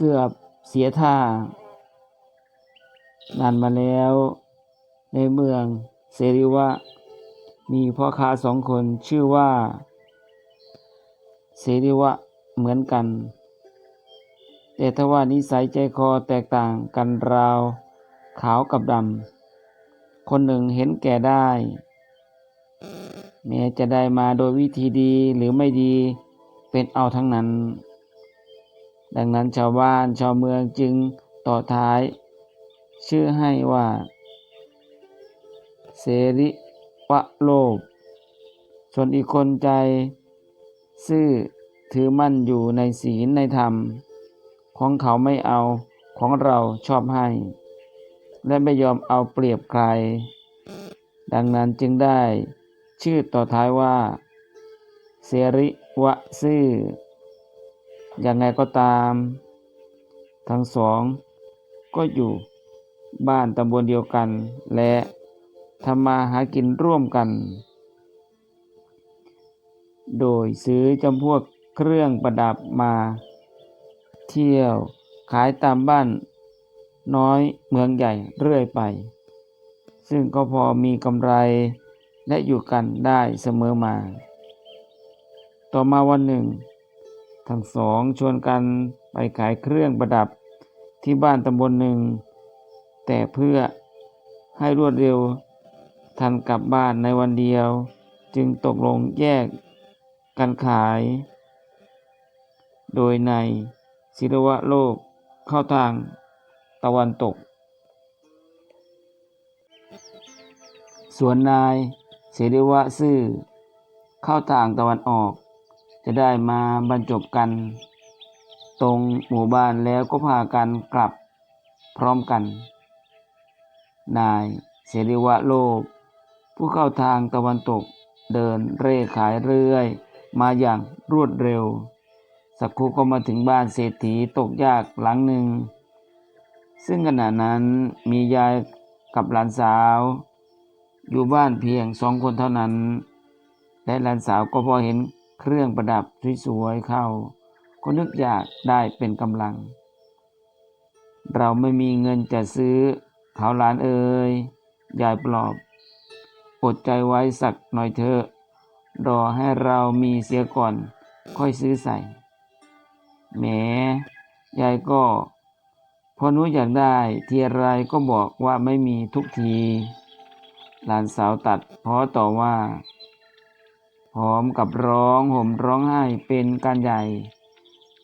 เกือบเสียท่านานมาแล้ว ในเมืองเสริวะ มีพ่อค้าสองคนชื่อว่าเสริวะเหมือนกัน แต่ถ้าว่านิสัยใจคอแตกต่างกันราวขาวกับดำ คนหนึ่งเห็นแก่ได้ แม้จะได้มาโดยวิธีดีหรือไม่ดีเป็นเอาทั้งนั้น ดังนั้นชาวบ้านชาวเมืองจึงต่อท้าย ชื่อให้ว่า เสริวะโลภส่วนอีกคนใจ ซื่อถือมั่นอยู่ในศีลในธรรม ของเขาไม่เอาของเราชอบให้ และไม่ยอมเอาเปรียบใคร ดังนั้นจึงได้ชื่อต่อท้ายว่า เสริวะซื่อ อย่างไงก็ตาม ทั้งสองก็อยู่บ้านตำบลเดียวกัน และทำมาหากินร่วมกัน โดยซื้อจำพวกเครื่องประดับมาเที่ยวขายตามบ้านน้อยเมืองใหญ่เรื่อยไป ซึ่งก็พอมีกำไรและอยู่กันได้เสมอมา ต่อมาวันหนึ่ง ทั้งสองชวนกันไปขายเครื่องประดับที่บ้านตำบลหนึ่ง แต่เพื่อให้รวดเร็วทันกลับบ้านในวันเดียว จึงตกลงแยกกันขาย โดยในศิลวะโลกเข้าทางตะวันตก ส่วนนายเสริวะซื่อเข้าทางตะวันออก จะได้มาบรรจบกัน ตรงหมู่บ้านแล้วก็พากันกลับพร้อมกัน นายเสริวะโลก ผู้เข้าทางตะวันตกเดินเร่ขายเรื่อย มาอย่างรวดเร็ว สักครู่ก็มาถึงบ้านเศรษฐีตกยากหลังหนึ่ง ซึ่งขณะนั้นมียายกับหลานสาว อยู่บ้านเพียงสองคนเท่านั้น และหลานสาวก็พอเห็น เครื่องประดับสวยๆเข้า ก็นึกอยากได้เป็นกำลัง เราไม่มีเงินจะซื้อเขาหลานเอ่ยยายปลอบอดใจไว้สักหน่อยเถอะรอให้เรามีเสียก่อน ค่อยซื้อใส่แหมยายก็ พอนูอยากได้ทีไรก็บอกว่าไม่มีทุกที หลานสาวตัดเพอต่อว่า พร้อมกับร้องห่มร้องไห้เป็นการใหญ่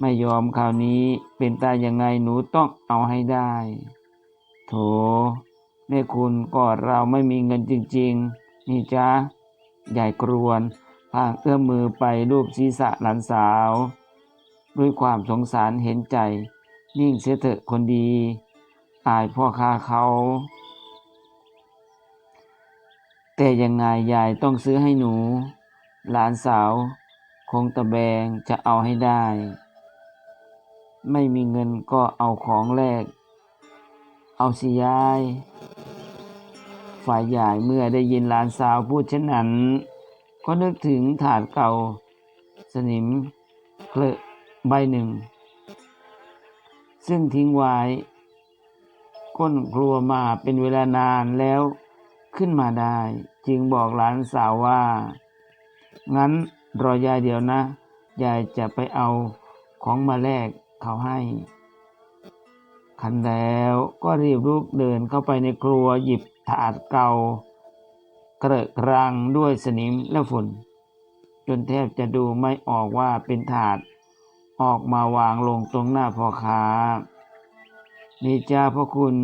ไม่ยอมคราวนี้เป็นตายยังไงหนูต้องเอาให้ได้ โถแม่คุณก็เราไม่มีเงินจริง ๆ นี่จ้าใหญ่กรวนพางเอื้อมมือไปรูปศีรษะหลานสาว ด้วยความสงสารเห็นใจ นิ่งเสียเถอะคนดี อายพ่อค้าเขา แต่ยังไงยายต้องซื้อให้หนู หลานสาว คงตะแบงจะเอาให้ได้ ไม่มีเงินก็เอาของแลกเอาสิยาย ฝ่ายใหญ่เมื่อได้ยินหลานสาวพูดเช่นนั้น ก็นึกถึงถาดเก่า สนิมเคลอะใบหนึ่ง ซึ่งทิ้งไว้ ก้นครัวมาเป็นเวลานานแล้วขึ้นมาได้ จึงบอกหลานสาวว่า งั้นรอยายเดี๋ยวนะ ยายจะไปเอาของมาแลกเขาให้ คันแล้วก็รีบลุกเดินเข้าไปในครัวหยิบถาดเก่า เกระกรังด้วยสนิมและฝุ่น จนแทบจะดูไม่ออกว่าเป็นถาด ออกมาวางลงตรงหน้าพ่อค้านี่จ้าพ่อคุณ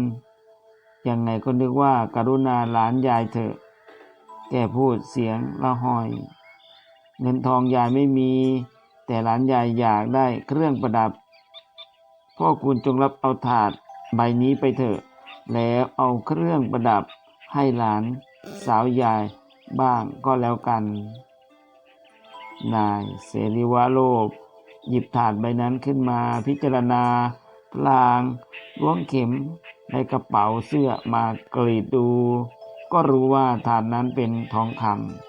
ยังไงก็นึกว่ากรุณาหลานยายเถอะ แกพูดเสียงละห้อย เงินทองยายไม่มี แต่หลานยายอยากได้เครื่องประดับ พ่อคุณจงรับเอาถาดใบนี้ไปเถอะ แล้วเอาเครื่องประดับให้หลานสาวยายบ้างก็แล้วกัน นายเสรีวะโลภหยิบถาดใบนั้นขึ้นมาพิจารณาพลางล้วงเข็มในกระเป๋าเสื้อมากรีดดู ก็รู้ว่าถาดนั้นเป็นทองคำ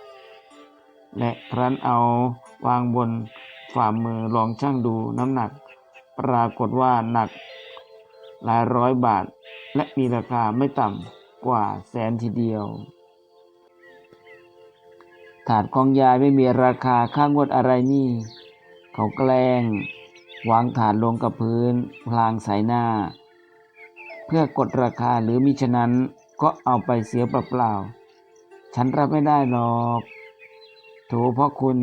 และครั้นเอาวางบนฝ่ามือลองชั่งดูน้ำหนัก ปรากฏว่าหนักหลายร้อยบาท และมีราคาไม่ต่ำกว่าแสนทีเดียว ถาดของยายไม่มีราคาค่างวดอะไรนี่ เขาแกล้ง วางถาดลงกับพื้น พลางใส่หน้า เพื่อกดราคาหรือมิฉะนั้นก็เอาไปเสียเปล่าๆฉันรับไม่ได้หรอก ถเพราะคุณ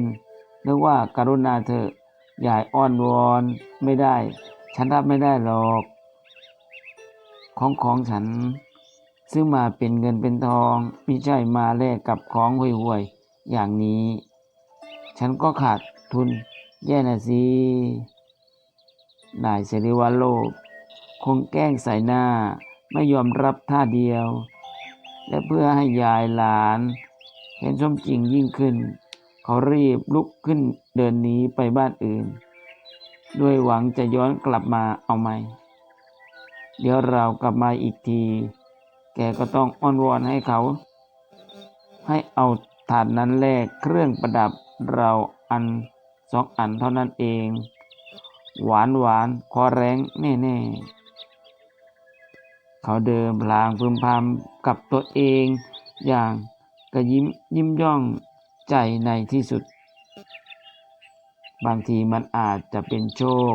นึกว่าการุณาเถอะยายอ้อนวอนไม่ได้ ฉันรับไม่ได้หรอก ของของฉันซื้อมาเป็นเงินเป็นทองไม่ใช่มาแลกกับของห่วยๆอย่างนี้ ฉันก็ขาดทุนแย่นะสินายเสรีวาโลภคงแกล้งใส่หน้าไม่ยอมรับท่าเดียว และเพื่อให้ยายหลาน เห็นสมจริงยิ่งขึ้น เขารีบลุกขึ้นเดินหนีไปบ้านอื่น ด้วยหวังจะย้อนกลับมาเอาไหม่ เดี๋ยวเรากลับมาอีกที แกก็ต้องอ้อนวอนให้เขา ให้เอาถาดนั้นแลกเครื่องประดับเราอันสองอันเท่านั้นเอง หวานหวานคอแรงแน่ๆ เขาเดินพลางพึมพำกับตัวเองอย่างกระยิ้มยิ้มย่อง ใจในที่สุด บางทีมันอาจจะเป็นโชค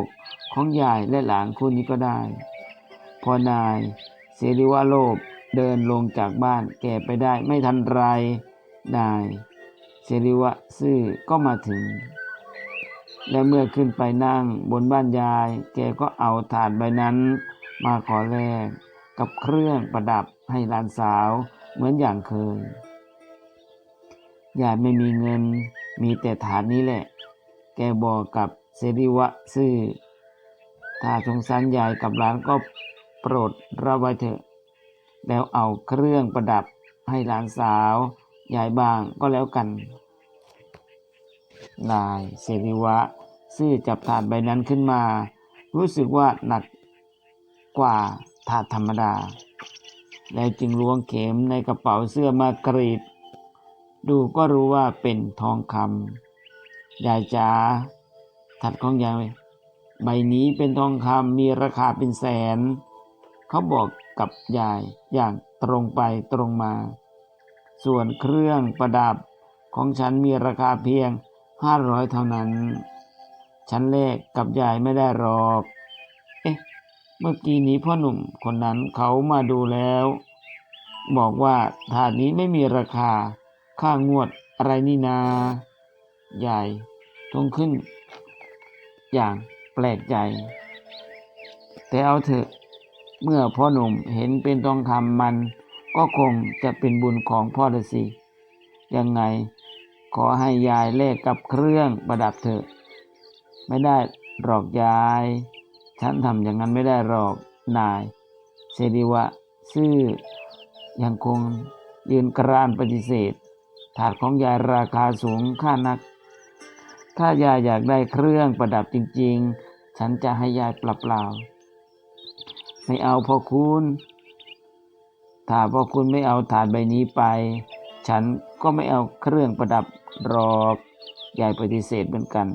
ของยายและหลานคู่นี้ก็ได้ พอนายเสรีวาโลภเดินลงจากบ้านแกไปได้ไม่ทันไร นายเสรีวะซื่อก็มาถึง และเมื่อขึ้นไปนั่งบนบ้านยาย แกก็เอาถาดใบนั้น มาขอแลกกับเครื่องประดับให้หลานสาวเหมือนอย่างเคย ยายไม่มีเงิน มีแต่ถาดนี้แหละ แกบอกกับเสรีวะซื่อ ถ้าสงสารยายกับหลานก็โปรดรับไว้เถอะ แล้วเอาเครื่องประดับให้หลานสาวยายบางก็แล้วกัน นายเสรีวะ ซื่อจับถาดใบนั้นขึ้นมา รู้สึกว่าหนักกว่าถาดธรรมดา แล้วจึงล้วงเข็มในกระเป๋าเสื้อมากรีด ดูก็รู้ว่าเป็นทองคำยายจ๋าถาดของยายใบนี้เป็นทองคำมีราคาเป็นแสน เขาบอกกับยายอย่างตรงไปตรงมา ส่วนเครื่องประดับของฉันมีราคาเพียงห้าร้อยเท่านั้น ฉันเลขกับยายไม่ได้หรอก เอ๊ะ เมื่อกี้นี้พ่อหนุ่มคนนั้นเขามาดูแล้ว บอกว่าถาดนี้ไม่มีราคา ค่างวดอะไรนี่นายายทงขึ้น อย่างแปลกใจ แต่เอาเถอะเมื่อพ่อหนุ่มเห็นเป็นทองคำมัน ก็คงจะเป็นบุญของพ่อละสิยังไงขอให้ยายแลกกับเครื่องประดับเถอะ ไม่ได้หรอกยาย ฉันทำอย่างนั้นไม่ได้หรอกนายเสดีวะซื่อยังคงยืนกรานปฏิเสธ ถาดของยายราคาสูงค่านัก ถ้ายายอยากได้เครื่องประดับจริง ๆ ฉันจะให้ยายเปล่าๆไม่เอาพ่อคุณถ้าพ่อคุณไม่เอาถาดใบนี้ไป ฉันก็ไม่เอาเครื่องประดับหรอกยายปฏิเสธเหมือนกัน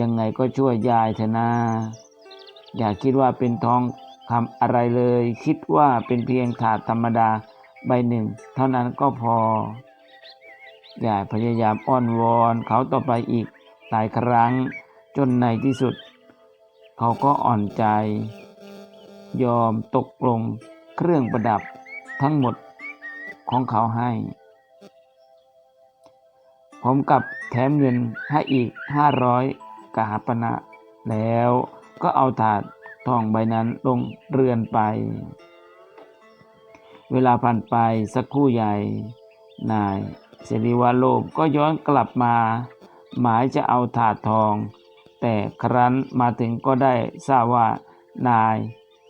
ยังไงก็ช่วยยายเถอะนะอย่าคิดว่าเป็นทองคำอะไรเลย คิดว่าเป็นเพียงถาดธรรมดาใบหนึ่ง เท่านั้นก็พอ ยายพยายามอ้อนวอนเขาต่อไปอีกหลายครั้ง จนในที่สุด เขาก็อ่อนใจ ยอมตกลงเครื่องประดับทั้งหมดของเขาให้ ผมกับแถมเงินให้อีกห้าร้อยกหาปณะแล้วก็เอาถาดทองใบนั้นลงเรือนไป เวลาผ่านไปสักครู่ใหญ่นาย สรีวาโลภก็ย้อนกลับมา หมายจะเอาถาดทอง แต่ครั้นมาถึงก็ได้ทราบว่านาย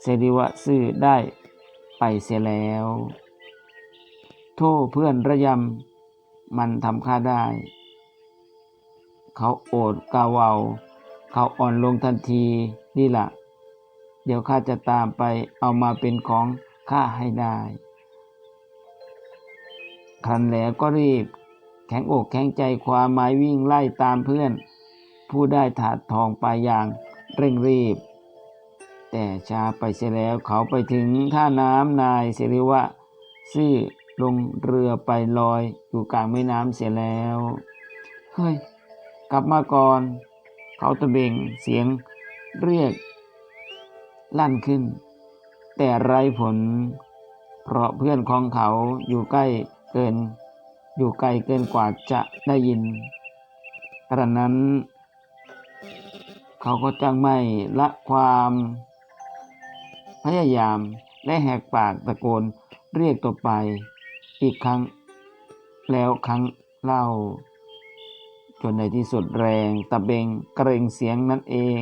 เสรีวะซื่อได้ไปเสียแล้ว โทษเพื่อนระยำมันทำข้าได้ เขาโอดกาวาวเขาอ่อนลงทันทีนี่ล่ะ เดี๋ยวข้าจะตามไปเอามาเป็นของข้าให้ได้ คันแล้วก็รีบ แข็งอกแข็งใจความหมายวิ่งไล่ตามเพื่อน ผู้ได้ถาดทองไปอย่างเร่งรีบ แต่ชาไปเสียแล้วเขาไปถึงท่าน้ำนายสิริวะซื่ลงเรือไปลอยอยู่กลางแม่น้ำเสียแล้ว เฮ้ย กลับมาก่อน เขาตะเบงเสียงเรียก ลั่นขึ้น แต่ไรผล เพราะเพื่อนของเขาอยู่ใกล้ เกิน อยู่ไกลเกินกว่าจะได้ยินกระนั้น เขาก็จังไม่ละความพยายามและแหกปากตะโกนเรียกตัวไป อีกครั้ง แล้วครั้งเล่า จนในที่สุดแรงตะเบงเกรงเสียงนั่นเอง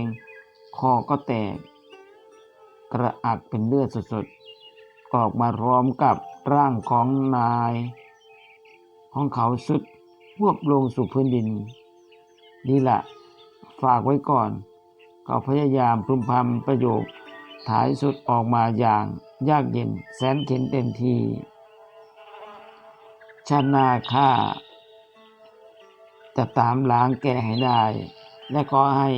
คอก็แตก กระอักเป็นเลือดสดๆออกมาพร้อมกับร่างของนาย ของเขาสุดวบลงสู่พื้นดิน นี่แหละฝากไว้ก่อนเขาพยายามพึมพำประโยคท้ายสุดออกมาอย่างยากเย็นแสนเข็นเต็มทีชานาข้าจะตามล้างแกให้ได้ และขอให้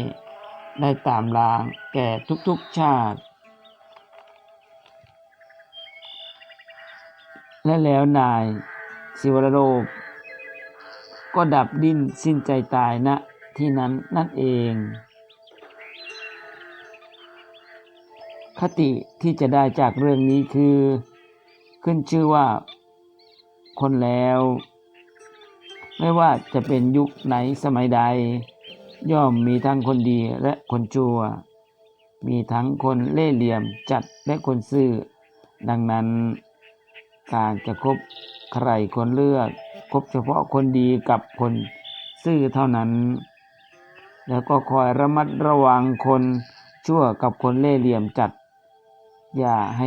ได้ตามล้างแก่ทุกๆชาติ และแล้วนาย สิวรโลกก็ดับดิ้นสิ้นใจตายณที่นั้นนั่นเอง คติที่จะได้จากเรื่องนี้คือ ขึ้นชื่อว่า คนแล้ว ไม่ว่าจะเป็นยุคไหนสมัยใด ย่อมมีทั้งคนดีและคนชั่ว มีทั้งคนเล่ห์เหลี่ยมจัดและคนซื่อ ดังนั้นการจะคบ ใครคนเลือกคบเฉพาะคนดีกับคนซื่อเท่านั้น แล้วก็คอยระมัดระวังคนชั่วกับคนเล่ห์เหลี่ยมจัด อย่าให้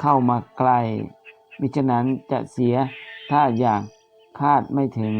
เข้ามาใกล้มิฉะนั้นจะเสียท่าอย่างคาดไม่ถึง